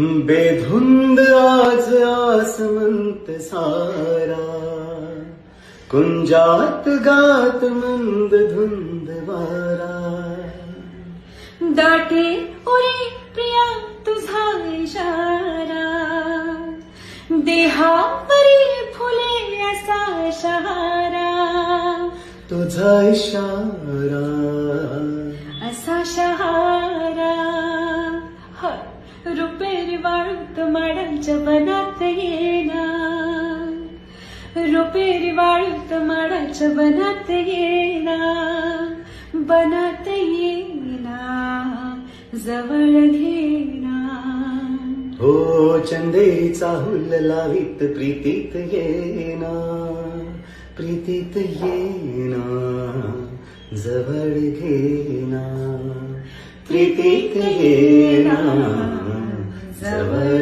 बेधुंद आज आसमंत सारा। कुंजात गात मंद धुंद वारा। दाटे उरे प्रिया तुझा इशारा। देहावरी फुले असा शहारा। तुझा इशारा। असा शहारा रुपेरी वाळूत माडांच्या बनात येना रुपेरी वाळूत माडाच्या बनात येना बनात येना जवळ घेना हो चंदेचा हुल लावित प्रीतीत येना प्रीतीत येना जवळ घेना प्रीतीत येना जवळ घेना